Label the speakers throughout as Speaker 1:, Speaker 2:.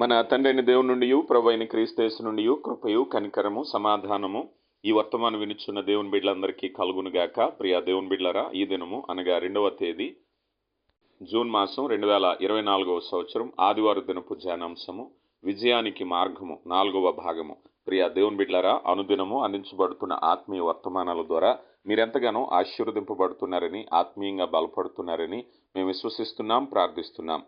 Speaker 1: మన తండ్రిని దేవుని నుండి ప్రభు క్రీస్తేసు నుండి కృపయు కనికరము సమాధానము ఈ వర్తమానం వినిచున్న దేవుని బిడ్డలందరికీ కలుగునుగాక. ప్రియా దేవుని బిడ్డలరా ఈ దినము అనగా రెండవ తేదీ జూన్ మాసం రెండు వేల ఇరవై నాలుగవ సంవత్సరం ఆదివారం దినపు ధ్యానాంశము విజయానికి మార్గము నాలుగవ భాగము. ప్రియా దేవుని బిడ్డలరా అనుదినము అందించబడుతున్న ఆత్మీయ వర్తమానాల ద్వారా మీరెంతగానో ఆశీర్వదింపబడుతున్నారని ఆత్మీయంగా బలపడుతున్నారని మేము విశ్వసిస్తున్నాం ప్రార్థిస్తున్నాం.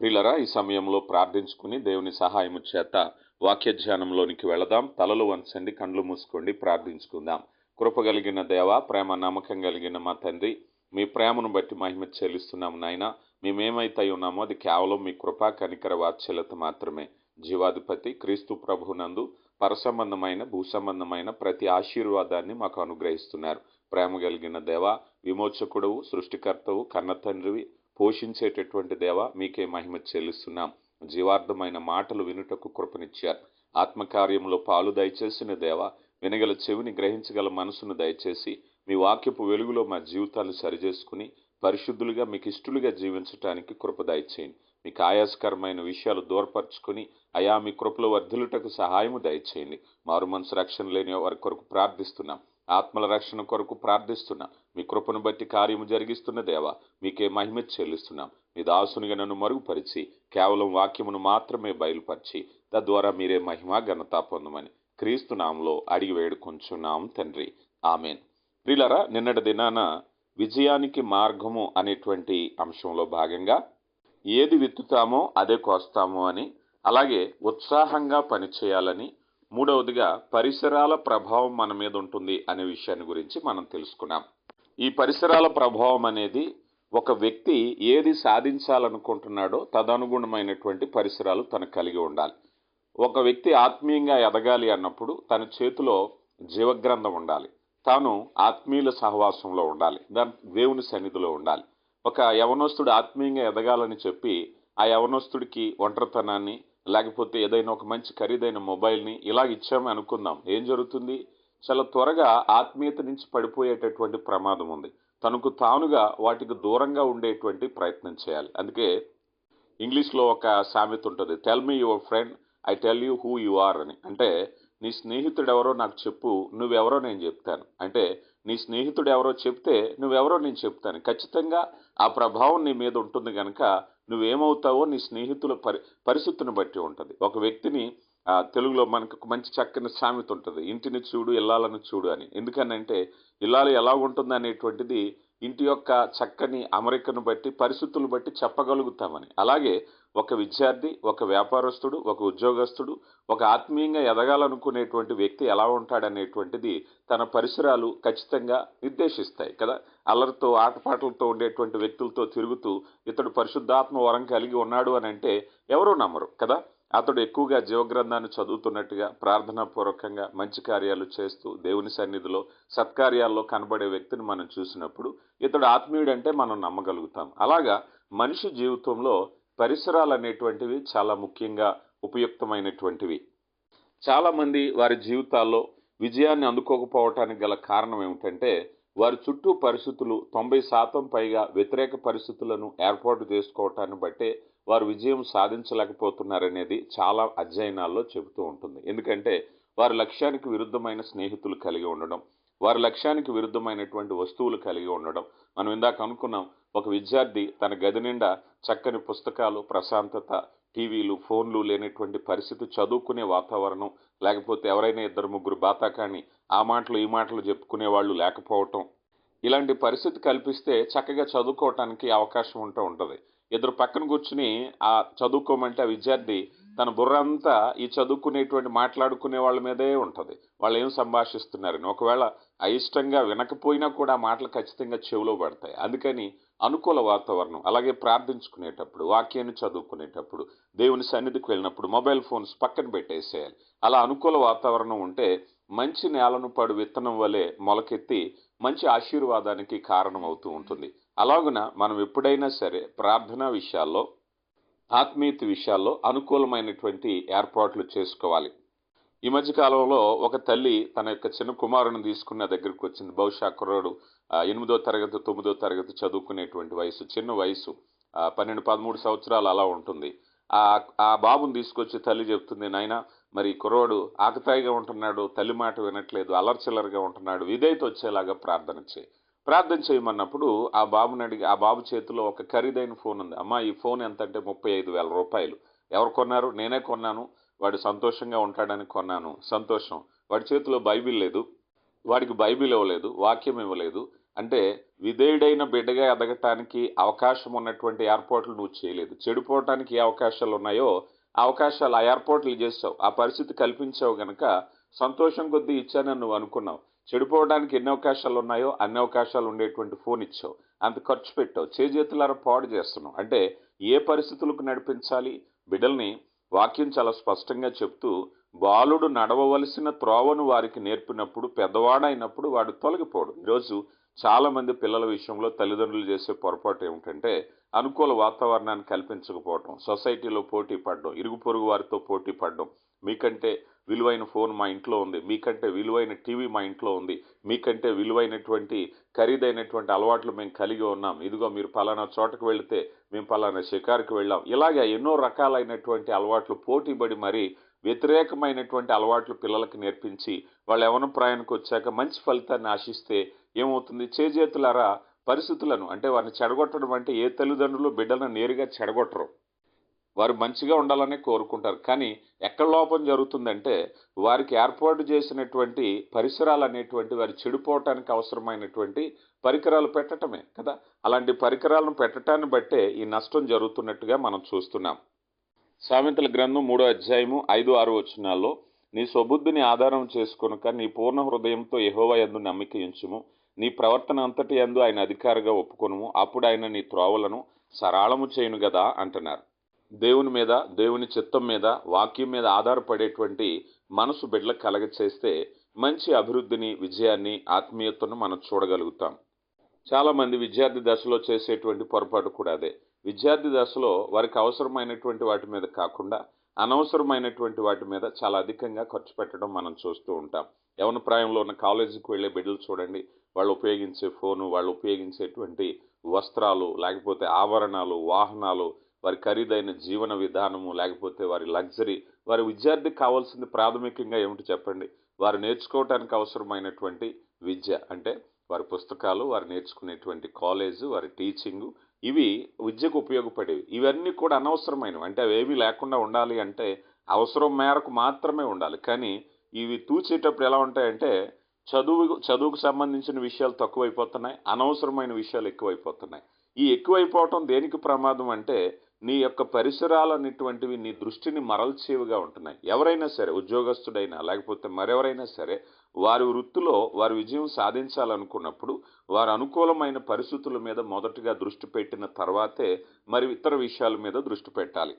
Speaker 1: ప్రిలరా ఈ సమయంలో ప్రార్థించుకుని దేవుని సహాయము చేత వాక్య ధ్యానంలోనికి వెళదాం. తలలు వంచండి కండ్లు మూసుకోండి ప్రార్థించుకుందాం. కృప కలిగిన దేవ ప్రేమ నమ్మకం కలిగిన మా తండ్రి మీ ప్రేమను బట్టి మహిమ చెల్లిస్తున్నాం నాయన. మేమేమైతే ఉన్నామో అది కేవలం మీ కృపా కనికర వాత్సల్యత మాత్రమే. జీవాధిపతి క్రీస్తు ప్రభునందు పరసంబంధమైన భూసంబంధమైన ప్రతి ఆశీర్వాదాన్ని మాకు అనుగ్రహిస్తున్నారు. ప్రేమ కలిగిన దేవ విమోచకుడవు సృష్టికర్తవు కన్న తండ్రివి పోషించేటటువంటి దేవ మీకే మహిమ చెల్లిస్తున్నాం. జీవార్థమైన మాటలు వినుటకు కృపనిచ్చారు. ఆత్మకార్యంలో పాలు దయచేసిన దేవ వినగల చెవిని గ్రహించగల మనసును దయచేసి మీ వాక్యపు వెలుగులో మా జీవితాలు సరిచేసుకుని పరిశుద్ధులుగా మీకు ఇష్టలుగా జీవించటానికి కృప దయచేయండి. మీకు ఆయాసకరమైన విషయాలు దూరపరుచుకొని అయా మీ కృపలో వర్ధులుటకు సహాయము దయచేయండి. మారు మనసు రక్షణ లేని వారి కొరకు ప్రార్థిస్తున్నాం. ఆత్మల రక్షణ కొరకు ప్రార్థిస్తున్నా. మీ కృపను బట్టి కార్యము జరిగిస్తున్న దేవ మీకే మహిమ చెల్లిస్తున్నాం. మీ దాసునిగా నన్ను మరుగుపరిచి కేవలం వాక్యమును మాత్రమే బయలుపరిచి తద్వారా మీరే మహిమ ఘనత పొందమని క్రీస్తు నామంలో అడిగి వేడుకొంచున్నాం తండ్రి. ఆమెన్. ప్రిలరా నిన్నటి దినాన విజయానికి మార్గము అనేటువంటి అంశంలో భాగంగా ఏది విత్తుతామో అదే కోస్తాము అని అలాగే ఉత్సాహంగా పనిచేయాలని మూడవదిగా పరిసరాల ప్రభావం మన మీద ఉంటుంది అనే విషయాన్ని గురించి మనం తెలుసుకున్నాం. ఈ పరిసరాల ప్రభావం అనేది ఒక వ్యక్తి ఏది సాధించాలనుకుంటున్నాడో తదనుగుణమైనటువంటి పరిసరాలు తనకు కలిగి ఉండాలి. ఒక వ్యక్తి ఆత్మీయంగా ఎదగాలి అన్నప్పుడు తన చేతిలో జీవగ్రంథం ఉండాలి. తాను ఆత్మీయుల సహవాసంలో ఉండాలి. దాని దేవుని సన్నిధిలో ఉండాలి. ఒక యవనస్తుడు ఆత్మీయంగా ఎదగాలని చెప్పి ఆ యవనస్తుడికి ఒంటరితనాన్ని లేకపోతే ఏదైనా ఒక మంచి ఖరీదైన మొబైల్ని ఇలా ఇచ్చామని అనుకుందాం. ఏం జరుగుతుంది? చాలా త్వరగా ఆత్మీయత నుంచి పడిపోయేటటువంటి ప్రమాదం ఉంది. తనకు తానుగా వాటికి దూరంగా ఉండేటువంటి ప్రయత్నం చేయాలి. అందుకే ఇంగ్లీష్లో ఒక సామెత ఉంటుంది. Tell me your friend I tell you who you are అని. అంటే నీ స్నేహితుడు ఎవరో నాకు చెప్పు నువ్వెవరో నేను చెప్తాను. అంటే నీ స్నేహితుడు ఎవరో చెప్తే నువ్వెవరో నేను చెప్తాను. ఖచ్చితంగా ఆ ప్రభావం నీ మీద ఉంటుంది కనుక నువ్వేమవుతావో నీ స్నేహితుల పరి పరిస్థితిని బట్టి ఉంటుంది. ఒక వ్యక్తిని తెలుగులో మనకు మంచి చక్కని సామెత ఉంటుంది. ఇంటిని చూడు ఇల్లాలను చూడు అని. ఎందుకనంటే ఇల్లాలు ఎలా ఉంటుంది అనేటువంటిది ఇంటి యొక్క చక్కని అమరికను బట్టి పరిస్థితులను బట్టి చెప్పగలుగుతామని. అలాగే ఒక విద్యార్థి ఒక వ్యాపారస్తుడు ఒక ఉద్యోగస్తుడు ఒక ఆత్మీయంగా ఎదగాలనుకునేటువంటి వ్యక్తి ఎలా ఉంటాడనేటువంటిది తన పరిసరాలు ఖచ్చితంగా నిర్దేశిస్తాయి కదా? అల్లరితో ఆటపాటలతో ఉండేటువంటి వ్యక్తులతో తిరుగుతూ ఇతడు పరిశుద్ధాత్మ వరం కలిగి ఉన్నాడు అని అంటే ఎవరూ నమ్మరు కదా? అతడు ఎక్కువగా జీవగ్రంథాన్ని చదువుతున్నట్టుగా ప్రార్థనాపూర్వకంగా మంచి కార్యాలు చేస్తూ దేవుని సన్నిధిలో సత్కార్యాల్లో కనబడే వ్యక్తిని మనం చూసినప్పుడు ఇతడు ఆత్మీయుడంటే మనం నమ్మగలుగుతాం. అలాగా మనిషి జీవితంలో పరిసరాలు అనేటువంటివి చాలా ముఖ్యంగా ఉపయుక్తమైనటువంటివి. చాలామంది వారి జీవితాల్లో విజయాన్ని అందుకోకపోవటానికి గల కారణం ఏమిటంటే వారి చుట్టూ పరిస్థితులు తొంభై శాతం పైగా వ్యతిరేక పరిస్థితులను ఏర్పాటు చేసుకోవటాన్ని బట్టే వారు విజయం సాధించలేకపోతున్నారనేది చాలా అధ్యయనాల్లో చెబుతూ ఉంటుంది. ఎందుకంటే వారి లక్ష్యానికి విరుద్ధమైన స్నేహితులు కలిగి ఉండడం వారి లక్ష్యానికి విరుద్ధమైనటువంటి వస్తువులు కలిగి ఉండడం. మనం ఇందాక అనుకున్నాం ఒక విద్యార్థి తన గది నిండా చక్కని పుస్తకాలు ప్రశాంతత టీవీలు ఫోన్లు లేనటువంటి పరిస్థితి చదువుకునే వాతావరణం లేకపోతే ఎవరైనా ఇద్దరు ముగ్గురు బాతాకాని ఆ మాటలు ఈ మాటలు చెప్పుకునే వాళ్ళు లేకపోవటం. ఇలాంటి పరిస్థితి కల్పిస్తే చక్కగా చదువుకోవటానికి అవకాశం ఉంటూ ఉంటుంది. ఇద్దరు పక్కన కూర్చుని ఆ చదువుకోమంటే ఆ విద్యార్థి తన బుర్ర అంతా ఈ చదువుకునేటువంటి మాట్లాడుకునే వాళ్ళ మీదే ఉంటుంది. వాళ్ళు ఏం సంభాషిస్తున్నారని. ఒకవేళ అయిష్టంగా వినకపోయినా కూడా మాటలు ఖచ్చితంగా చెవిలో పడతాయి. అందుకని అనుకూల వాతావరణం అలాగే ప్రార్థించుకునేటప్పుడు వాక్యాన్ని చదువుకునేటప్పుడు దేవుని సన్నిధికి వెళ్ళినప్పుడు మొబైల్ ఫోన్స్ పక్కన పెట్టేసేయాలి. అలా అనుకూల వాతావరణం ఉంటే మంచి నేలను పడు విత్తనం వలె మొలకెత్తి మంచి ఆశీర్వాదానికి కారణమవుతూ ఉంటుంది. అలాగున మనం ఎప్పుడైనా సరే ప్రార్థనా విషయాల్లో ఆత్మీయత విషయాల్లో అనుకూలమైనటువంటి ఏర్పాట్లు చేసుకోవాలి. ఈ మధ్య కాలంలో ఒక తల్లి తన యొక్క చిన్న కుమారుని తీసుకున్న దగ్గరికి వచ్చింది. బహుశా కుర్రాడు ఎనిమిదో తరగతి తొమ్మిదో తరగతి చదువుకునేటువంటి వయసు చిన్న వయసు పన్నెండు పదమూడు సంవత్సరాలు అలా ఉంటుంది. ఆ ఆ బాబుని తీసుకొచ్చి తల్లి చెప్తుంది నాయన మరి కుర్రోడు ఆకతాయిగా ఉంటున్నాడు తల్లి మాట వినట్లేదు అలర్చిల్లరగా ఉంటున్నాడు విధేయత వచ్చేలాగా ప్రార్థన చేయి. ప్రార్థన చేయమన్నప్పుడు ఆ బాబుని అడిగి ఆ బాబు చేతిలో ఒక ఖరీదైన ఫోన్ ఉంది. అమ్మా ఈ ఫోన్ ఎంత అంటే ముప్పై ఐదు వేల రూపాయలు. ఎవరు కొన్నారు? నేనే కొన్నాను. వాడు సంతోషంగా ఉంటాడని కొన్నాను. సంతోషం. వాడి చేతిలో బైబిల్ లేదు. వాడికి బైబిల్ ఇవ్వలేదు. వాక్యం ఇవ్వలేదు. అంటే విధేయుడైన బిడ్డగా ఎదగటానికి అవకాశం ఉన్నటువంటి ఏర్పాట్లు నువ్వు చేయలేదు. చెడిపోవటానికి ఏ అవకాశాలు ఉన్నాయో ఆ అవకాశాలు ఆ ఏర్పాట్లు చేసావు ఆ పరిస్థితి కల్పించావు గనక సంతోషం కొద్దీ ఇచ్చానని నువ్వు అనుకున్నావు. చెడిపోవడానికి ఎన్ని అవకాశాలు ఉన్నాయో అన్ని అవకాశాలు ఉండేటువంటి ఫోన్ ఇచ్చావు. అంత ఖర్చు పెట్టావు. చేజేతులారా పాడు చేస్తున్నావు. అంటే ఏ పరిస్థితులకు నడిపించాలి? బిడ్డల్ని వాక్యం చాలా స్పష్టంగా చెప్తూ బాలుడు నడవవలసిన త్రోవను వారికి నేర్పినప్పుడు పెద్దవాడైనప్పుడు వాడు తొలగిపోడు. ఈరోజు చాలామంది పిల్లల విషయంలో తల్లిదండ్రులు చేసే పొరపాటు ఏమిటంటే అనుకూల వాతావరణాన్ని కల్పించకపోవటం సొసైటీలో పోటీ పడడం ఇరుగు పొరుగు వారితో పోటీ పడడం మీకంటే విలువైన ఫోన్ మా ఇంట్లో ఉంది. మీకంటే విలువైన టీవీ మా ఇంట్లో ఉంది. మీకంటే విలువైనటువంటి ఖరీదైనటువంటి అలవాట్లు మేము కలిగి ఉన్నాం. ఇదిగో మీరు పలానా చోటకు వెళితే మేము పలానా షికారుకి వెళ్ళాం. ఇలాగా ఎన్నో రకాలైనటువంటి అలవాట్లు పోటీపడి మరి వ్యతిరేకమైనటువంటి అలవాట్లు పిల్లలకు నేర్పించి వాళ్ళు ఎవరి ప్రాయానికి వచ్చాక మంచి ఫలితాన్ని ఆశిస్తే ఏమవుతుంది? చేజేతులారా పరిస్థితులను అంటే వారిని చెడగొట్టడం అంటే ఏ తల్లిదండ్రులు బిడ్డలను నేరుగా చెడగొట్టరు. వారు మంచిగా ఉండాలనే కోరుకుంటారు. కానీ ఎక్కడ లోపం జరుగుతుందంటే వారికి ఏర్పాటు చేసినటువంటి పరిసరాలు అనేటువంటి వారు చెడిపోవటానికి అవసరమైనటువంటి పరికరాలు పెట్టటమే కదా. అలాంటి పరికరాలను పెట్టడాన్ని బట్టే ఈ నష్టం జరుగుతున్నట్టుగా మనం చూస్తున్నాం. సామెతల గ్రంథం మూడో అధ్యాయము ఐదు ఆరు వచనాల్లో నీ స్వబుద్ధిని ఆధారం చేసుకొనుక నీ పూర్ణ హృదయంతో యెహోవా యందు నమ్మిక ఉంచుము. నీ ప్రవర్తన అంతటి యందు ఆయన అధికారిగా ఒప్పుకొనుము. అప్పుడు ఆయన నీ త్రోవలను సరాళము చేయును గదా అంటున్నారు. దేవుని మీద దేవుని చిత్తం మీద వాక్యం మీద ఆధారపడేటువంటి మనసు బిడ్డలకు కలగ చేస్తే మంచి అభివృద్ధిని విజయాన్ని ఆత్మీయతను మనం చూడగలుగుతాం. చాలామంది విద్యార్థి దశలో చేసేటువంటి పొరపాటు కూడా అదే. విద్యార్థి దశలో వారికి అవసరమైనటువంటి వాటి మీద కాకుండా అనవసరమైనటువంటి వాటి మీద చాలా అధికంగా ఖర్చు పెట్టడం మనం చూస్తూ ఉంటాం. యవన ప్రాయంలో ఉన్న కాలేజీకి వెళ్ళే బిడ్డలు చూడండి వాళ్ళు ఉపయోగించే ఫోను వాళ్ళు ఉపయోగించేటువంటి వస్త్రాలు లేకపోతే ఆభరణాలు వాహనాలు వారి ఖరీదైన జీవన విధానము లేకపోతే వారి లగ్జరీ వారి విద్యార్థికి కావాల్సింది ప్రాథమికంగా ఏమిటి చెప్పండి? వారు నేర్చుకోవటానికి అవసరమైనటువంటి విద్య అంటే వారి పుస్తకాలు వారు నేర్చుకునేటువంటి కాలేజు వారి టీచింగు ఇవి విద్యకు ఉపయోగపడేవి. ఇవన్నీ కూడా అనవసరమైనవి. అంటే అవి ఏమీ లేకుండా ఉండాలి అంటే అవసరం మేరకు మాత్రమే ఉండాలి. కానీ ఇవి తూచేటప్పుడు ఎలా ఉంటాయంటే చదువు చదువుకు సంబంధించిన విషయాలు తక్కువైపోతున్నాయి అనవసరమైన విషయాలు ఎక్కువైపోతున్నాయి. ఈ ఎక్కువైపోవటం దేనికి ప్రమాదం అంటే నీ యొక్క పరిసరాలనేటువంటివి నీ దృష్టిని మరల్చేవిగా ఉంటున్నాయి. ఎవరైనా సరే ఉద్యోగస్తుడైనా లేకపోతే మరెవరైనా సరే వారి వృత్తిలో వారి విజయం సాధించాలనుకున్నప్పుడు వారు అనుకూలమైన పరిస్థితుల మీద మొదటగా దృష్టి పెట్టిన తర్వాతే మరి ఇతర విషయాల మీద దృష్టి పెట్టాలి.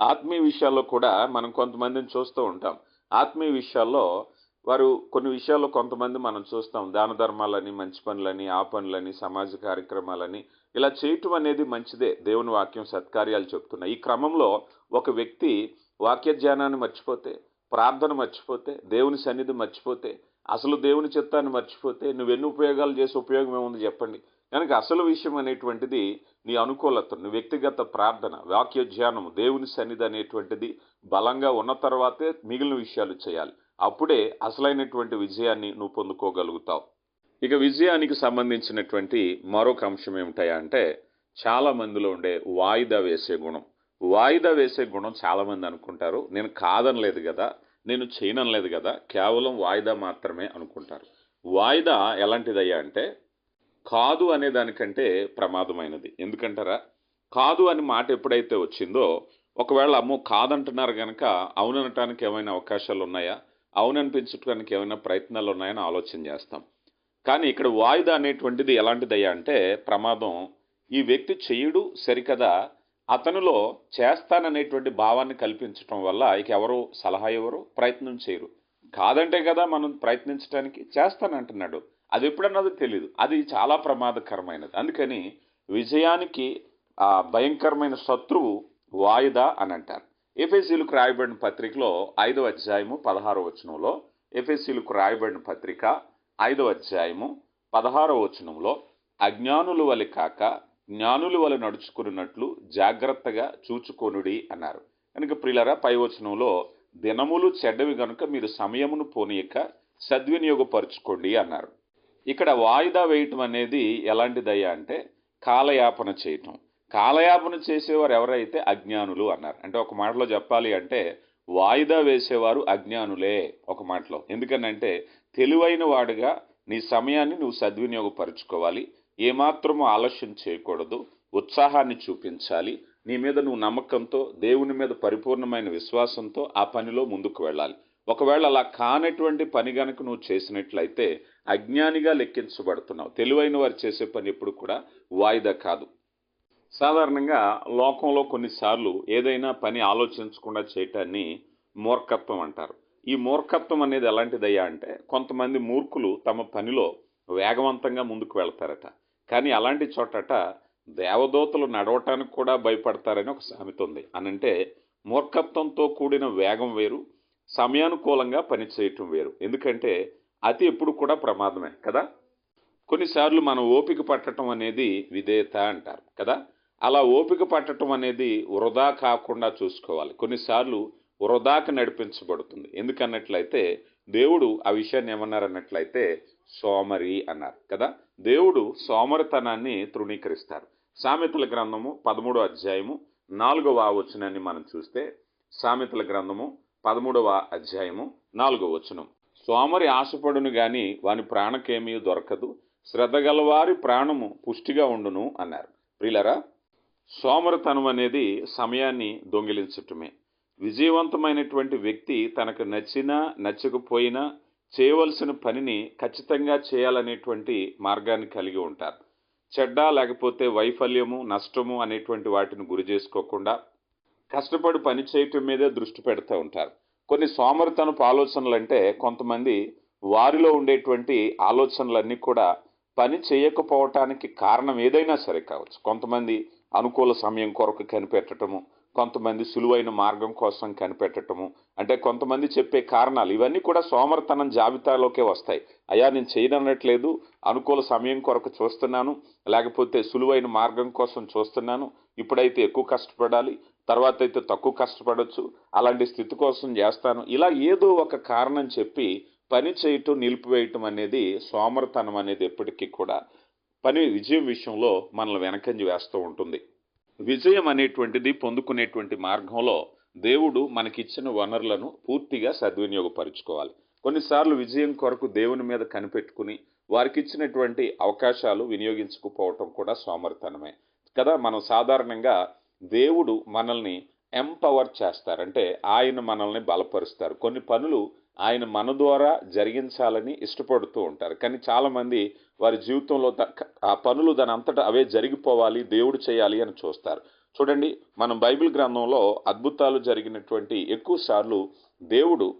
Speaker 1: ఆత్మీయ విషయాల్లో కూడా మనం కొంతమందిని చూస్తూ ఉంటాం. ఆత్మీయ విషయాల్లో వారు కొన్ని విషయాల్లో కొంతమంది మనం చూస్తాం. దాన ధర్మాలని మంచి పనులని ఆ పనులని సమాజ కార్యక్రమాలని ఇలా చేయటం అనేది మంచిదే. దేవుని వాక్యం సత్కార్యాలు చెప్తున్నాయి ఈ క్రమంలో ఒక వ్యక్తి వాక్య ధ్యానాన్ని మర్చిపోతే ప్రార్థన మర్చిపోతే దేవుని సన్నిధి మర్చిపోతే అసలు దేవుని చిత్తాన్ని మర్చిపోతే నువ్వెన్ని ఉపయోగాలు చేసే ఉపయోగం ఏముంది చెప్పండి. కనుక అసలు విషయం అనేటువంటిది నీ అనుకూలత నీ వ్యక్తిగత ప్రార్థన వాక్య ధ్యానం దేవుని సన్నిధి అనేటువంటిది బలంగా ఉన్న తర్వాతే మిగిలిన విషయాలు చేయాలి. అప్పుడే అసలైనటువంటి విజయాన్ని నువ్వు పొందుకోగలుగుతావు. ఇక విజయానికి సంబంధించినటువంటి మరొక అంశం ఏమిటాయా అంటే చాలా మందిలో ఉండే వాయిదా వేసే గుణం. వాయిదా వేసే గుణం చాలామంది అనుకుంటారు. నేను కాదనలేదు కదా నేను చేయనలేదు కదా కేవలం వాయిదా మాత్రమే అనుకుంటారు. వాయిదా ఎలాంటిదయ్యా అంటే కాదు అనే దానికంటే ప్రమాదమైనది. ఎందుకంటారా? కాదు అని మాట ఎప్పుడైతే వచ్చిందో ఒకవేళ అమ్మో కాదంటున్నారు కనుక అవుననటానికి ఏమైనా అవకాశాలు ఉన్నాయా అవుననిపించడానికి ఏమైనా ప్రయత్నాలు ఉన్నాయని ఆలోచన చేస్తాం. కానీ ఇక్కడ వాయిదా అనేటువంటిది ఎలాంటిదయ్యా అంటే ప్రమాదం. ఈ వ్యక్తి చేయుడు సరికదా అతనిలో చేస్తాననేటువంటి భావాన్ని కల్పించటం వల్ల ఇక ఎవరు సలహా ఎవరు ప్రయత్నం చేయరు కాదంటే కదా మనం ప్రయత్నించడానికి చేస్తానంటున్నాడు. అది ఎప్పుడన్నది తెలియదు అది చాలా ప్రమాదకరమైనది. అందుకని విజయానికి ఆ భయంకరమైన శత్రువు వాయిదా అని అంటారు. ఎఫ్ఎస్సీలకు రాయబడిన పత్రికలో ఐదవ అధ్యాయము పదహారవ వచనంలో ఎఫ్ఎస్సీలకు రాయబడిన పత్రిక ఐదవ అధ్యాయము పదహారవ వచనంలో అజ్ఞానుల వలె కాక జ్ఞానుల వలె నడుచుకున్నట్లు జాగ్రత్తగా చూచుకొనుడి అన్నారు. కనుక ప్రిలరా పై వచనంలో దినములు చెడ్డవి గనుక మీరు సమయమును పోనీయక సద్వినియోగపరుచుకోండి అన్నారు. ఇక్కడ వాయిదా వేయటం అనేది ఎలాంటిదయ్యా అంటే కాలయాపన చేయటం. కాలయాపన చేసేవారు ఎవరైతే అజ్ఞానులు అన్నారు. అంటే ఒక మాటలో చెప్పాలి అంటే వాయిదా వేసేవారు అజ్ఞానులే ఒక మాటలో. ఎందుకనంటే తెలివైన వాడుగా నీ సమయాన్ని నువ్వు సద్వినియోగపరుచుకోవాలి. ఏమాత్రము ఆలస్యం చేయకూడదు. ఉత్సాహాన్ని చూపించాలి. నీ మీద నువ్వు నమ్మకంతో దేవుని మీద పరిపూర్ణమైన విశ్వాసంతో ఆ పనిలో ముందుకు వెళ్ళాలి. ఒకవేళ అలా కానటువంటి పని గనుక నువ్వు చేసినట్లయితే అజ్ఞానిగా లెక్కించబడుతున్నావు. తెలివైన వారు చేసే పని ఎప్పుడు కూడా వాయిదా కాదు. సాధారణంగా లోకంలో కొన్నిసార్లు ఏదైనా పని ఆలోచించకుండా చేయటాన్ని మూర్ఖత్వం అంటారు. ఈ మూర్ఖత్వం అనేది ఎలాంటిదయ్యా అంటే కొంతమంది మూర్ఖులు తమ పనిలో వేగవంతంగా ముందుకు వెళ్తారట. కానీ అలాంటి చోటట దేవదూతలు నడవటానికి కూడా భయపడతారని ఒక సామెత ఉంది. అనంటే మూర్ఖత్వంతో కూడిన వేగం వేరు సమయానుకూలంగా పనిచేయటం వేరు. ఎందుకంటే అతి ఎప్పుడు కూడా ప్రమాదమే కదా? కొన్నిసార్లు మనం ఓపిక పట్టడం అనేది విధేయత అంటారు కదా? అలా ఓపిక పట్టడం అనేది వృధా కాకుండా చూసుకోవాలి. కొన్నిసార్లు వృధాకు నడిపించబడుతుంది. ఎందుకన్నట్లయితే దేవుడు ఆ విషయాన్ని ఏమన్నారన్నట్లయితే సోమరి అన్నారు కదా. దేవుడు సోమరితనాన్ని తృణీకరిస్తారు. సామెతల గ్రంథము పదమూడో అధ్యాయము నాలుగవ వచనాన్ని మనం చూస్తే సామెతల గ్రంథము పదమూడవ అధ్యాయము నాలుగవ వచనం. సోమరి ఆశపడును గాని వాని ప్రాణకేమీ దొరకదు. శ్రద్ధ గలవారి ప్రాణము పుష్టిగా ఉండును అన్నారు. ప్రిలరా సోమరతనం అనేది సమయాన్ని దొంగిలించటమే. విజయవంతమైనటువంటి వ్యక్తి తనకు నచ్చినా నచ్చకపోయినా చేయవలసిన పనిని ఖచ్చితంగా చేయాలనేటువంటి మార్గాన్ని కలిగి ఉంటారు. చెడ్డ లేకపోతే వైఫల్యము నష్టము అనేటువంటి వాటిని గురి చేసుకోకుండా కష్టపడి పని చేయటం మీదే దృష్టి పెడుతూ ఉంటారు. కొన్ని సోమరితనపు ఆలోచనలు అంటే కొంతమంది వారిలో ఉండేటువంటి ఆలోచనలన్నీ కూడా పని చేయకపోవటానికి కారణం ఏదైనా సరే కావచ్చు. కొంతమంది అనుకూల సమయం కొరకు కనిపెట్టడము కొంతమంది సులువైన మార్గం కోసం కనిపెట్టడము అంటే కొంతమంది చెప్పే కారణాలు ఇవన్నీ కూడా సోమరతనం జాబితాలోకే వస్తాయి. అయ్యా నేను చేయనట్లేదు అనుకూల సమయం కొరకు చూస్తున్నాను లేకపోతే సులువైన మార్గం కోసం చూస్తున్నాను ఇప్పుడైతే ఎక్కువ కష్టపడాలి తర్వాత అయితే తక్కువ కష్టపడవచ్చు అలాంటి స్థితి కోసం చేస్తాను. ఇలా ఏదో ఒక కారణం చెప్పి పని చేయటం నిలిపివేయటం అనేది సోమరతనం అనేది ఎప్పటికీ కూడా పని విజయం విషయంలో మనల్ని వెనకంజి వేస్తూ ఉంటుంది. విజయం అనేటువంటిది పొందుకునేటువంటి మార్గంలో దేవుడు మనకిచ్చిన వనరులను పూర్తిగా సద్వినియోగపరుచుకోవాలి. కొన్నిసార్లు విజయం కొరకు దేవుని మీద కనిపెట్టుకుని వారికి ఇచ్చినటువంటి అవకాశాలు వినియోగించుకుపోవటం కూడా సోమరితనమే కదా మనం సాధారణంగా దేవుడు మనల్ని ఎంపవర్ చేస్తారంటే ఆయన మనల్ని బలపరుస్తారు. కొన్ని పనులు ఆయన మన ద్వారా జరిగించాలని ఇష్టపడుతూ ఉంటారు. కానీ చాలామంది వారి జీవితంలో ఆ పనులు దాని అంతటా అవే జరిగిపోవాలి దేవుడు చేయాలి అని చూస్తారు. చూడండి మనం బైబిల్ గ్రంథంలో అద్భుతాలు జరిగినటువంటి ఎక్కువ సార్లు దేవుడు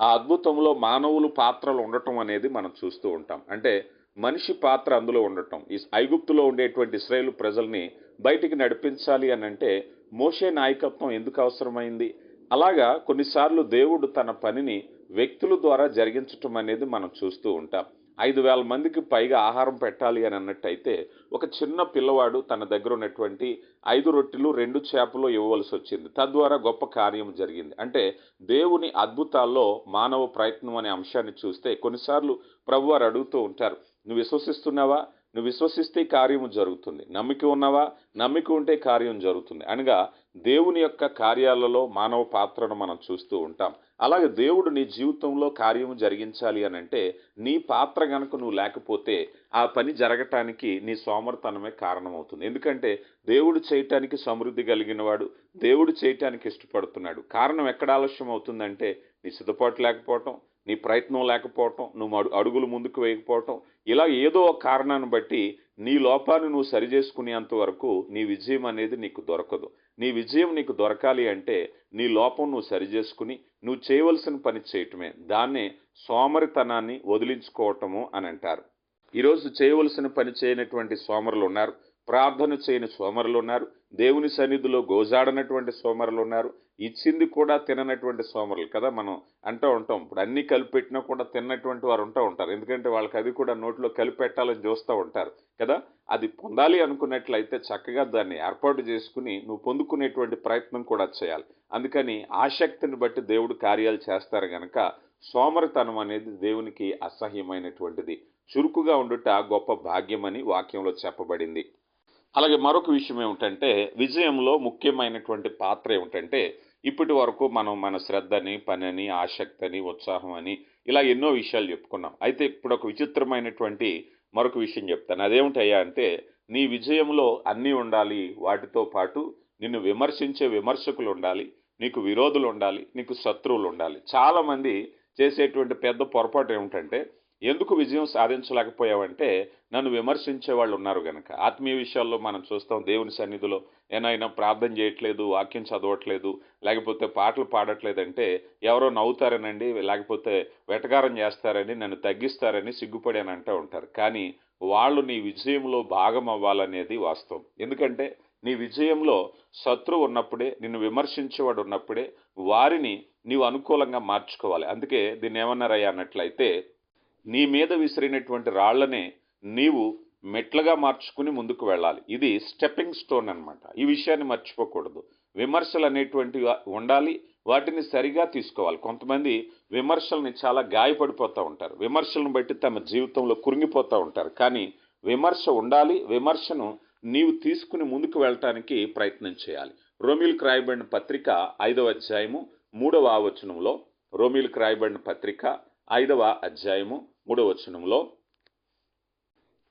Speaker 1: ఆ అద్భుతంలో మానవులు పాత్రలు ఉండటం అనేది మనం చూస్తూ ఉంటాం. అంటే మనిషి పాత్ర అందులో ఉండటం. ఈ ఐగుప్తులో ఉండేటువంటి ఇస్రాయేల్ ప్రజల్ని బయటికి నడిపించాలి అని అంటే మోషే నాయకత్వం ఎందుకు అవసరమైంది? అలాగా కొన్నిసార్లు దేవుడు తన పనిని వ్యక్తుల ద్వారా జరిగించటం అనేది మనం చూస్తూ ఉంటాం. ఐదు వేల మందికి పైగా ఆహారం పెట్టాలి అని అన్నట్టయితే ఒక చిన్న పిల్లవాడు తన దగ్గర ఉన్నటువంటి ఐదు రొట్టెలు రెండు చేపలు ఇవ్వవలసి వచ్చింది. తద్వారా గొప్ప కార్యం జరిగింది. అంటే దేవుని అద్భుతాల్లో మానవ ప్రయత్నం అనే అంశాన్ని చూస్తే కొన్నిసార్లు ప్రభు వారు అడుగుతూ ఉంటారు నువ్వు విశ్వసిస్తున్నావా? నువ్వు విశ్వసిస్తే కార్యము జరుగుతుంది. నమ్మిక ఉన్నావా? నమ్మిక ఉంటే కార్యం జరుగుతుంది. అనగా దేవుని యొక్క కార్యాలలో మానవ పాత్రను మనం చూస్తూ ఉంటాం. అలాగే దేవుడు నీ జీవితంలో కార్యము జరిగించాలి అని అంటే నీ పాత్ర గనుక నువ్వు లేకపోతే ఆ పని జరగటానికి నీ సోమర్తనమే కారణమవుతుంది. ఎందుకంటే దేవుడు చేయటానికి సమృద్ధి కలిగినవాడు దేవుడు చేయటానికి ఇష్టపడుతున్నాడు. కారణం ఎక్కడ ఆలస్యం అవుతుందంటే నీ సిద్ధపాటు లేకపోవటం నీ ప్రయత్నం లేకపోవటం నువ్వు అడుగులు ముందుకు వేయకపోవటం. ఇలా ఏదో ఒక కారణాన్ని బట్టి నీ లోపాన్ని నువ్వు సరిచేసుకునేంత వరకు నీ విజయం అనేది నీకు దొరకదు. నీ విజయం నీకు దొరకాలి అంటే నీ లోపం నువ్వు సరిచేసుకుని నువ్వు చేయవలసిన పని చేయటమే. దాన్నే సోమరితనాన్ని వదిలించుకోవటము అని అంటారు. ఈరోజు చేయవలసిన పని చేయనటువంటి సోమరులు ఉన్నారు. ప్రార్థన చేయని సోమరులు ఉన్నారు. దేవుని సన్నిధిలో గోజాడనటువంటి సోమరులు ఉన్నారు. ఇచ్చింది కూడా తిననటువంటి సోమరులు కదా మనం అంటూ ఉంటాం. ఇప్పుడు అన్నీ కలిపెట్టినా కూడా తిన్నటువంటి వారు ఉంటూ ఉంటారు. ఎందుకంటే వాళ్ళకి అది కూడా నోట్లో కలిపెట్టాలని చూస్తూ ఉంటారు కదా. అది పొందాలి అనుకున్నట్లయితే చక్కగా దాన్ని ఏర్పాటు చేసుకుని నువ్వు పొందుకునేటువంటి ప్రయత్నం కూడా చేయాలి. అందుకని ఆసక్తిని బట్టి దేవుడు కార్యాలు చేస్తారు గనక సోమరితనం అనేది దేవునికి అసహ్యమైనటువంటిది. చురుకుగా ఉండుట గొప్ప భాగ్యమని వాక్యంలో చెప్పబడింది. అలాగే మరొక విషయం ఏమిటంటే విజయంలో ముఖ్యమైనటువంటి పాత్ర ఏమిటంటే ఇప్పటి వరకు మనం మన శ్రద్ధని పనిని ఆసక్తిని ఉత్సాహం అని ఇలా ఎన్నో విషయాలు చెప్పుకున్నాం. అయితే ఇప్పుడు ఒక విచిత్రమైనటువంటి మరొక విషయం చెప్తాను. అదేమిటయ్యా అంటే నీ విజయంలో అన్నీ ఉండాలి వాటితో పాటు నిన్ను విమర్శించే విమర్శకులు ఉండాలి నీకు విరోధులు ఉండాలి నీకు శత్రువులు ఉండాలి. చాలామంది చేసేటువంటి పెద్ద పొరపాటు ఏమిటంటే ఎందుకు విజయం సాధించలేకపోయావంటే నన్ను విమర్శించే వాళ్ళు ఉన్నారు గనక. ఆత్మీయ విషయాల్లో మనం చూస్తాం దేవుని సన్నిధిలో ఏనాయనా ప్రార్థన చేయట్లేదు వాక్యం చదవట్లేదు లేకపోతే పాటలు పాడట్లేదంటే ఎవరో నవ్వుతారనండి లేకపోతే వెటకారం చేస్తారని నన్ను తగ్గిస్తారని సిగ్గుపడి అని అంటూ ఉంటారు. కానీ వాళ్ళు నీ విజయంలో భాగం అవ్వాలనేది వాస్తవం. ఎందుకంటే నీ విజయంలో శత్రువు ఉన్నప్పుడే నిన్ను విమర్శించేవాడు ఉన్నప్పుడే వారిని నీవు అనుకూలంగా మార్చుకోవాలి. అందుకే దీన్ని ఏమన్నారయ్యా అన్నట్లయితే నీ మీద విసిరినటువంటి రాళ్ళనే నీవు మెట్లుగా మార్చుకుని ముందుకు వెళ్ళాలి. ఇది స్టెప్పింగ్ స్టోన్ అనమాట ఈ విషయాన్ని మర్చిపోకూడదు. విమర్శలు అనేటువంటివి ఉండాలి. వాటిని సరిగా తీసుకోవాలి. కొంతమంది విమర్శల్ని చాలా గాయపడిపోతూ ఉంటారు. విమర్శలను బట్టి తమ జీవితంలో కురింగిపోతూ ఉంటారు. కానీ విమర్శ ఉండాలి. విమర్శను నీవు తీసుకుని ముందుకు వెళ్ళటానికి ప్రయత్నం చేయాలి. రోమిల్కి రాయబడిన పత్రిక ఐదవ అధ్యాయము మూడవ ఆవచనంలో రోమిల్కి రాయబడిన పత్రిక ఐదవ అధ్యాయము మూడో వచనంలో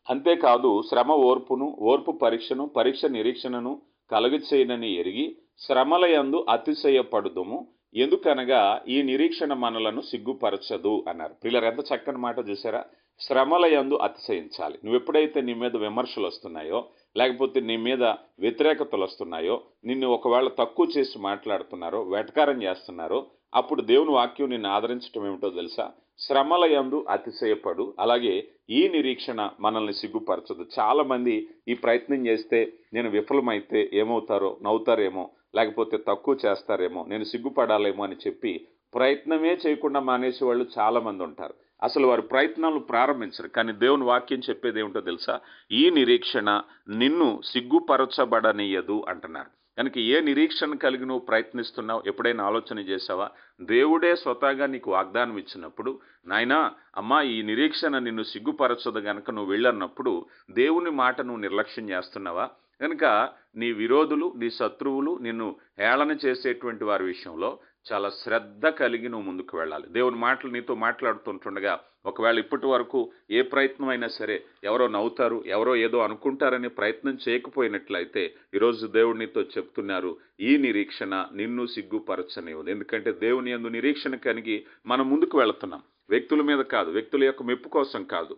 Speaker 1: అంతేకాదు శ్రమ ఓర్పును ఓర్పు పరీక్షను పరీక్ష నిరీక్షణను కలగచేయనని ఎరిగి శ్రమలయందు అతిశయపడుదుము. ఎందుకనగా ఈ నిరీక్షణ మనలను సిగ్గుపరచదు అన్నారు. పిల్లలు ఎంత చక్కని మాట చూసారా? శ్రమలయందు అతిశయించాలి. నువ్వు ఎప్పుడైతే నీ మీద విమర్శలు వస్తున్నాయో లేకపోతే నీ మీద వ్యతిరేకతలు వస్తున్నాయో నిన్ను ఒకవేళ తక్కువ చేసి మాట్లాడుతున్నారో వెటకారం చేస్తున్నారో అప్పుడు దేవుని వాక్యం నిన్ను ఆదరించడం ఏమిటో తెలుసా? శ్రమల యందు అతిశయపడు. అలాగే ఈ నిరీక్షణ మనల్ని సిగ్గుపరచదు. చాలామంది ఈ ప్రయత్నం చేస్తే నేను విఫలమైతే ఏమవుతారో నవ్వుతారేమో లేకపోతే తక్కువ చేస్తారేమో నేను సిగ్గుపడాలేమో అని చెప్పి ప్రయత్నమే చేయకుండా మానేసే వాళ్ళు చాలామంది ఉంటారు. అసలు వారు ప్రయత్నాలు ప్రారంభించరు. కానీ దేవుని వాక్యం చెప్పేది ఏమిటో తెలుసా? ఈ నిరీక్షణ నిన్ను సిగ్గుపరచబడనీయదు అంటున్నారు. కనుక ఏ నిరీక్షణ కలిగి నువ్వు ప్రయత్నిస్తున్నావు? ఎప్పుడైనా ఆలోచన చేసావా దేవుడే స్వతహాగా నీకు వాగ్దానం ఇచ్చినప్పుడు నాయనా అమ్మా ఈ నిరీక్షణ నిన్ను సిగ్గుపరచదు గనక నువ్వు వెళ్ళన్నప్పుడు దేవుని మాట నువ్వు నిర్లక్ష్యం చేస్తున్నావా? కనుక నీ విరోధులు నీ శత్రువులు నిన్ను హేళన చేసేటువంటి వారి విషయంలో చాలా శ్రద్ధ కలిగి నువ్వు ముందుకు వెళ్ళాలి. దేవుని మాటలు నీతో మాట్లాడుతుంటుండగా ఒకవేళ ఇప్పటి వరకు ఏ ప్రయత్నం అయినా సరే ఎవరో నవ్వుతారు ఎవరో ఏదో అనుకుంటారని ప్రయత్నం చేయకపోయినట్లయితే ఈరోజు దేవుడు నీతో చెప్తున్నారు ఈ నిరీక్షణ నిన్ను సిగ్గుపరచనివ్వదు. ఎందుకంటే దేవుని యందు నిరీక్షణ కలిగి మనం ముందుకు వెళుతున్నాం. వ్యక్తుల మీద కాదు వ్యక్తుల యొక్క మెప్పు కోసం కాదు.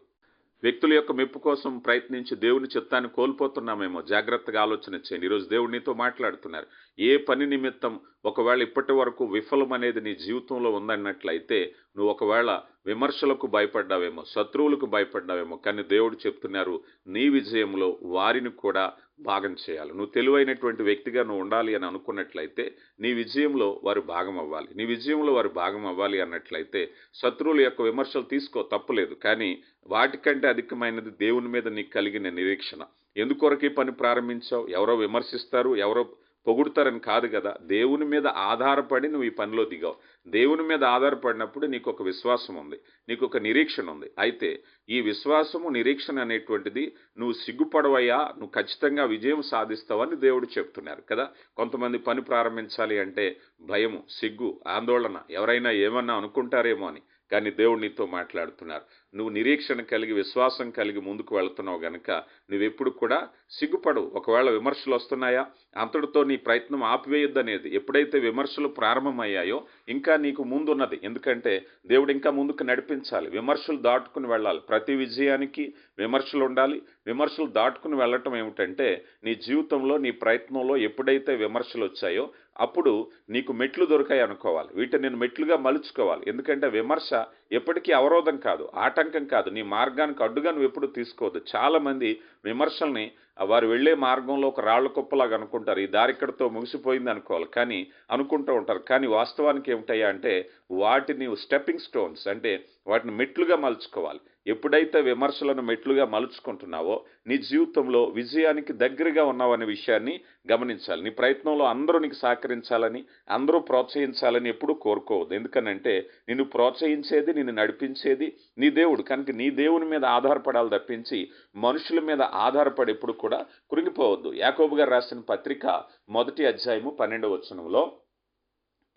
Speaker 1: వ్యక్తుల యొక్క మెప్పు కోసం ప్రయత్నించి దేవుని చిత్తాన్ని కోల్పోతున్నామేమో. జాగ్రత్తగా ఆలోచన చేయండి. ఈరోజు దేవుడు నీతో మాట్లాడుతున్నారు. ఏ పని నిమిత్తం ఒకవేళ ఇప్పటి వరకు విఫలం అనేది నీ జీవితంలో ఉందన్నట్లయితే నువ్వు ఒకవేళ విమర్శలకు భయపడ్డావేమో శత్రువులకు భయపడ్డావేమో కానీ దేవుడు చెప్తున్నారు నీ విజయంలో వారిని కూడా భాగం చేయాలి. నువ్వు తెలివైనటువంటి వ్యక్తిగా నువ్వు ఉండాలి అని అనుకున్నట్లయితే నీ విజయంలో వారు భాగం అవ్వాలి. నీ విజయంలో వారు భాగం అవ్వాలి అన్నట్లయితే శత్రువుల యొక్క విమర్శలు తీసుకో తప్పులేదు కానీ వాటికంటే అధికమైనది దేవుని మీద నీకు కలిగిన నిరీక్షణ. ఎందుకొరకే పని ప్రారంభించావు? ఎవరో విమర్శిస్తారు ఎవరో పొగుడుతారని కాదు కదా. దేవుని మీద ఆధారపడి నువ్వు ఈ పనిలో దిగావు. దేవుని మీద ఆధారపడినప్పుడు నీకు ఒక విశ్వాసం ఉంది. నీకు ఒక నిరీక్షణ ఉంది. అయితే ఈ విశ్వాసము నిరీక్షణ అనేటువంటిది నువ్వు సిగ్గుపడవయ్యా నువ్వు ఖచ్చితంగా విజయం సాధిస్తావని దేవుడు చెప్తున్నారు కదా. కొంతమంది పని ప్రారంభించాలి అంటే భయము సిగ్గు ఆందోళన ఎవరైనా ఏమన్నా అనుకుంటారేమో అని. కానీ దేవుడు నీతో మాట్లాడుతున్నారు. నువ్వు నిరీక్షణ కలిగి విశ్వాసం కలిగి ముందుకు వెళుతున్నావు గనక నువ్వెప్పుడు కూడా సిగ్గుపడవు. ఒకవేళ విమర్శలు వస్తున్నాయా? అంతటితో నీ ప్రయత్నం ఆపివేయొద్దనేది. ఎప్పుడైతే విమర్శలు ప్రారంభమయ్యాయో ఇంకా నీకు ముందున్నది. ఎందుకంటే దేవుడు ఇంకా ముందుకు నడిపించాలి. విమర్శలు దాటుకుని వెళ్ళాలి. ప్రతి విజయానికి విమర్శలు ఉండాలి. విమర్శలు దాటుకుని వెళ్ళటం ఏమిటంటే నీ జీవితంలో నీ ప్రయత్నంలో ఎప్పుడైతే విమర్శలు వచ్చాయో అప్పుడు నీకు మెట్లు దొరికాయి అనుకోవాలి. వీటిని నేను మెట్లుగా మలుచుకోవాలి. ఎందుకంటే విమర్శ ఎప్పటికీ అవరోధం కాదు ఆటంకం కాదు. నీ మార్గానికి అడ్డుగా నువ్వు ఎప్పుడు తీసుకోవద్దు. చాలామంది విమర్శల్ని వారు వెళ్ళే మార్గంలో ఒక రాళ్ళ కుప్పలాగా అనుకుంటారు. ఈ దారి ఇక్కడితో ముగిసిపోయింది అనుకోవాలి. కానీ అనుకుంటూ ఉంటారు. కానీ వాస్తవానికి ఏమిటయ్యా అంటే వాటిని స్టెప్పింగ్ స్టోన్స్ అంటే వాటిని మెట్లుగా మలుచుకోవాలి. ఎప్పుడైతే విమర్శలను మెట్లుగా మలుచుకుంటున్నావో నీ జీవితంలో విజయానికి దగ్గరగా ఉన్నావనే విషయాన్ని గమనించాలి. నీ ప్రయత్నంలో అందరూ నీకు సహకరించాలని అందరూ ప్రోత్సహించాలని ఎప్పుడూ కోరుకోవద్దు. ఎందుకనంటే నిన్ను ప్రోత్సహించేది నిన్ను నడిపించేది నీ దేవుడు. కనుక నీ దేవుని మీద ఆధారపడాలి తప్పించి మనుషుల మీద ఆధారపడి ఎప్పుడు కూడా కురిగిపోవద్దు యాకోబు గారు రాసిన పత్రిక మొదటి అధ్యాయము పన్నెండవ వచనంలో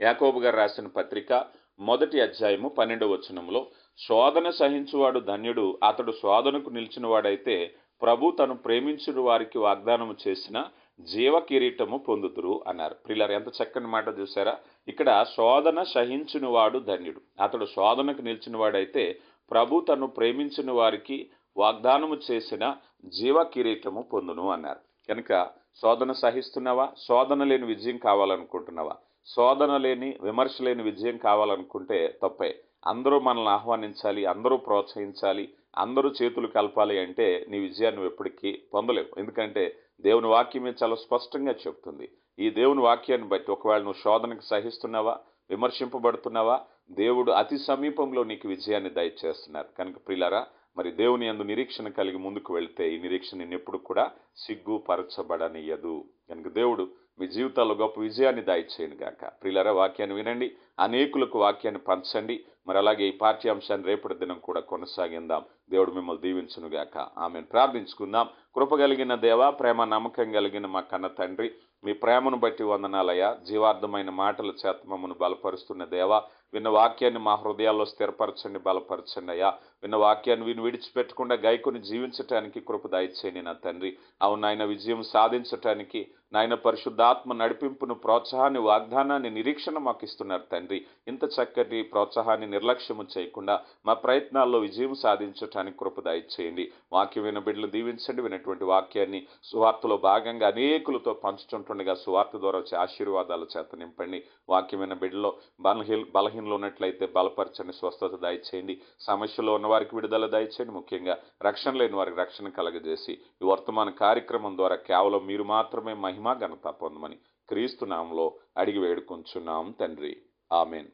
Speaker 1: యాకోబు గారు రాసిన పత్రిక మొదటి అధ్యాయము పన్నెండవ వచనంలో శోధన సహించువాడు ధన్యుడు అతడు శోధనకు నిలిచిన వాడైతే ప్రభు తను ప్రేమించిన వారికి వాగ్దానము చేసిన జీవ కిరీటము పొందుతురు అన్నారు. ప్రిల్లర్ ఎంత చక్కని మాట చూసారా? ఇక్కడ శోధన సహించినవాడు ధన్యుడు అతడు శోధనకు నిలిచిన వాడైతే ప్రభు తను ప్రేమించిన వారికి వాగ్దానము చేసిన జీవ కిరీటము పొందును అన్నారు. కనుక శోధన సహిస్తున్నావా? శోధన లేని విజయం కావాలనుకుంటున్నావా? శోధన లేని విమర్శ లేని విజయం కావాలనుకుంటే తప్పే. అందరూ మనల్ని ఆహ్వానించాలి అందరూ ప్రోత్సహించాలి అందరూ చేతులు కలపాలి అంటే నీ విజయాన్ని నువ్వు ఎప్పటికీ పొందలేవు. ఎందుకంటే దేవుని వాక్యమే చాలా స్పష్టంగా చెప్తుంది. ఈ దేవుని వాక్యాన్ని బట్టి ఒకవేళ నువ్వు శోధనకు సహిస్తున్నావా విమర్శింపబడుతున్నావా దేవుడు అతి సమీపంలో నీకు విజయాన్ని దయచేస్తున్నారు. కనుక ప్రిలారా మరి దేవుని అందు నిరీక్షణ కలిగి ముందుకు వెళ్తే ఈ నిరీక్షణ నేను ఎప్పుడు కూడా సిగ్గుపరచబడనియదు. కనుక దేవుడు మీ జీవితాల్లో గొప్ప విజయాన్ని దయచేయను గాక. ప్రియులరా వాక్యాన్ని వినండి. అనేకులకు వాక్యాన్ని పంచండి. మరి అలాగే ఈ పాఠ్యాంశాన్ని రేపటి దినం కూడా కొనసాగిందాం దేవుడు మిమ్మల్ని దీవించును గాక. ఆమెను. ప్రార్థించుకుందాం. కృప కలిగిన దేవ ప్రేమ నమ్మకం కలిగిన మా కన్న తండ్రి మీ ప్రేమను బట్టి వందనాలయ జీవార్థమైన మాటల చేత మమ్మను బలపరుస్తున్న దేవ విన్న వాక్యాన్ని మా హృదయాల్లో స్థిరపరచండి బలపరచండి అయ్యా. విన్న వాక్యాన్ని విని విడిచిపెట్టకుండా గైకుని జీవించటానికి కృప దయచేయండి నా తండ్రి. అవును విజయం సాధించటానికి నాయన పరిశుద్ధాత్మ నడిపింపును ప్రోత్సాహాన్ని వాగ్దానాన్ని నిరీక్షణ మాకు ఇస్తున్నారు తండ్రి. ఇంత చక్కటి ప్రోత్సాహాన్ని నిర్లక్ష్యము చేయకుండా మా ప్రయత్నాల్లో విజయం సాధించటానికి కృపదాయి చేయండి వాక్యం విన బిడ్డలు దీవించండి వినటువంటి వాక్యాన్ని సువార్తలో భాగంగా అనేకులతో పంచుతుంటుండగా సువార్త ద్వారా వచ్చే ఆశీర్వాదాల చేత నింపండి. వాక్యం విన బిడ్డలో బలహీన బలహీనలో ఉన్నట్లయితే బలపరచని స్వస్థత దయచేయండి. సమస్యలో ఉన్న వారికి విడుదల దయచేయండి. ముఖ్యంగా రక్షణ లేని వారికి రక్షణ కలగజేసి ఈ వర్తమాన కార్యక్రమం ద్వారా కేవలం మీరు మాత్రమే మహిమ ఘనత పొందమని క్రీస్తు నామంలో అడిగి వేడుకొంచున్నాం తండ్రి. ఆమెన్.